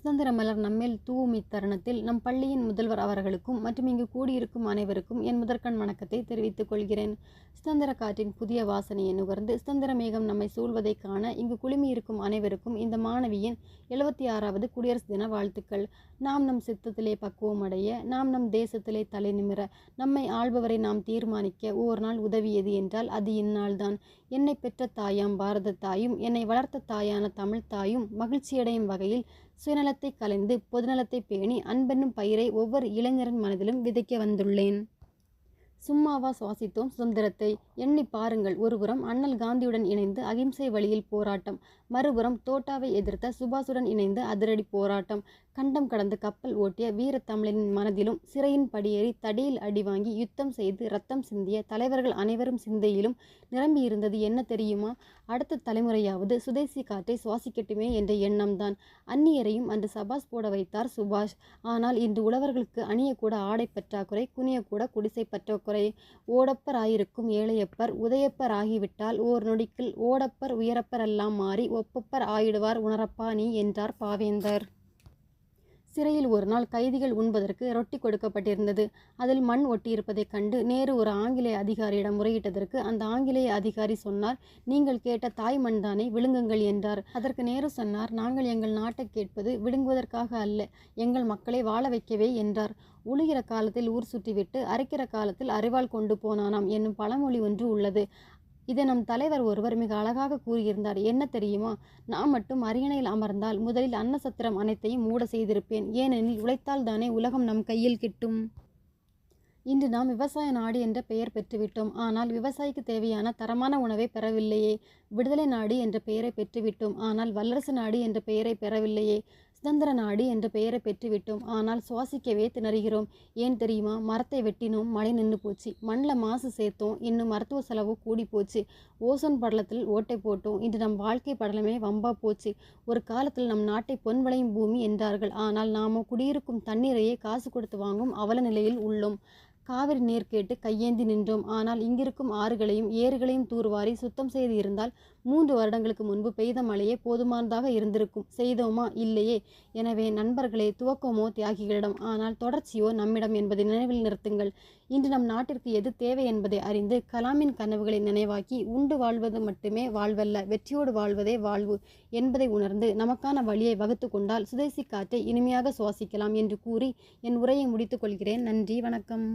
சுதந்திர மலர் நம்மேல் தூவும் இத்தருணத்தில் நம் பள்ளியின் முதல்வர் அவர்களுக்கும் மற்றும் இங்கு கூடியிருக்கும் அனைவருக்கும் என் முதற்கண் வணக்கத்தை தெரிவித்துக் கொள்கிறேன். சுதந்திர காற்றின் புதிய வாசனையை நுகர்ந்து சுதந்திர மேகம் நம்மை சூழ்வதை காண இங்கு குழுமியிருக்கும் அனைவருக்கும் இந்த மாணவியின் எழுபத்தி ஆறாவது குடியரசு தின வாழ்த்துக்கள். நாம் நம் சித்தத்திலே பக்குவம் அடைய நாம் நம் தேசத்திலே தலை நிமிர நம்மை ஆள்பவரை நாம் தீர்மானிக்க ஒவ்வொரு நாள் உதவியது என்றால் அது இந்நாள்தான். என்னை பெற்ற தாயாம் பாரத தாயும் என்னை வளர்த்த தாயான தமிழ் தாயும் மகிழ்ச்சியடையும் வகையில் சுயநலத்தை கலைந்து பொதுநலத்தை பேணி அன்பென்னும் பயிரை ஒவ்வொரு இளைஞரின் மனதிலும் விதைக்க வந்துள்ளேன். சும்மாவா சுவாசித்தோம் சுதந்திரத்தை. எண்ணி பாருங்கள் ஒருபுறம் அண்ணல் காந்தியுடன் இணைந்து அகிம்சை வழியில் போராட்டம். மறுபுறம் தோட்டாவை எதிர்த்த சுபாஷுடன் இணைந்து அதிரடி போராட்டம். கண்டம் கடந்து கப்பல் ஓட்டிய வீரத்தமிழனின் மனதிலும் சிறையின் படியேறி தடியில் அடி வாங்கி யுத்தம் செய்து ரத்தம் சிந்திய தலைவர்கள் அனைவரும் சிந்தையிலும் நிரம்பியிருந்தது என்ன தெரியுமா? அடுத்த தலைமுறையாவது சுதேசி காற்றை சுவாசிக்கட்டுமே என்ற எண்ணம்தான். அந்நியரையும் அன்று சபாஸ் போட வைத்தார் சுபாஷ். ஆனால் இன்று உழவர்களுக்கு அணியக்கூட ஆடை பற்றாக்குறை குனியக்கூட குடிசை பற்றாக்குறை ஓடப்பர் ஆயிருக்கும் ஏழையப்பர் உதயப்பர் ஆகிவிட்டால் ஓர் நொடிக்கில் ஓடப்பர் உயரப்பர் எல்லாம் மாறி ஒப்பப்பர் ஆயிடுவார் உணரப்பா நீ என்றார் பாவேந்தர். சிறையில் ஒரு நாள் கைதிகள் உண்பதற்கு ரொட்டி கொடுக்கப்பட்டிருந்தது. அதில் மண் ஒட்டியிருப்பதைக் கண்டு நேரு ஒரு ஆங்கிலேய அதிகாரியிடம் முறையிட்டதற்கு அந்த ஆங்கிலேய அதிகாரி சொன்னார் நீங்கள் கேட்ட தாய் மண் தானே விழுங்குங்கள் என்றார். அதற்கு நேரு சொன்னார் நாங்கள் எங்கள் நாட்டை கேட்பது விழுங்குவதற்காக அல்ல எங்கள் மக்களை வாழ வைக்கவே என்றார். உழுகிற காலத்தில் ஊர் சுற்றிவிட்டு அரைக்கிற காலத்தில் அறிவாள் கொண்டு போனானாம் என்னும் பழமொழி ஒன்று உள்ளது. இதை நம் தலைவர் ஒருவர் மிக அழகாக கூறியிருந்தார். என்ன தெரியுமா? நான் மட்டும் அரியணையில் அமர்ந்தால் முதலில் அன்னசத்திரம் அனைத்தையும் மூட செய்திருப்பேன். ஏனெனில் உழைத்தால் தானே உலகம் நம் கையில் கிட்டும். இன்று நாம் விவசாய நாடு என்ற பெயர் பெற்றுவிட்டோம். ஆனால் விவசாயிக்கு தேவையான தரமான உணவை பெறவில்லையே. விடுதலை நாடு என்ற பெயரை பெற்றுவிட்டோம். ஆனால் வல்லரசு நாடு என்ற பெயரை பெறவில்லையே. சுதந்திர நாடு என்ற பெயரை பெற்றுவிட்டோம். ஆனால் சுவாசிக்கவே திணறுகிறோம். ஏன் தெரியுமா? மரத்தை வெட்டினோம். மழை நின்று போச்சு. மண்ணில் மாசு சேர்த்தோம். இன்னும் மருத்துவ செலவு கூடி போச்சு. ஓசோன் படலத்தில் ஓட்டை போட்டோம். இன்று நம் வாழ்க்கை படலமே வம்பா போச்சு. ஒரு காலத்தில் நம் நாட்டை பொன் விளையும் பூமி என்றார்கள். ஆனால் நாம் குடியிருக்கும் தண்ணீரையே காசு கொடுத்து வாங்கும் அவல நிலையில் உள்ளோம். காவிரி நீர் கேட்டு கையேந்தி நின்றோம். ஆனால் இங்கிருக்கும் ஆறுகளையும் ஏறுகளையும் தூர்வாரி சுத்தம் செய்து இருந்தால் மூன்று வருடங்களுக்கு முன்பு பெய்த மழையே போதுமானதாக இருந்திருக்கும். செய்தோமா? இல்லையே. எனவே நண்பர்களே துவக்கமோ தியாகிகளிடம் ஆனால் தொடர்ச்சியோ நம்மிடம் என்பதை நினைவில் நிறுத்துங்கள். இன்று நம் நாட்டிற்கு எது தேவை என்பதை அறிந்து கலாமின் கனவுகளை நினைவாக்கி உண்டு வாழ்வது மட்டுமே வாழ்வல்ல வெற்றியோடு வாழ்வதே வாழ்வு என்பதை உணர்ந்து நமக்கான வழியை வகுத்து கொண்டால் சுதேசி காற்றை இனிமையாக சுவாசிக்கலாம் என்று கூறி என் உரையை முடித்துக் கொள்கிறேன். நன்றி வணக்கம்.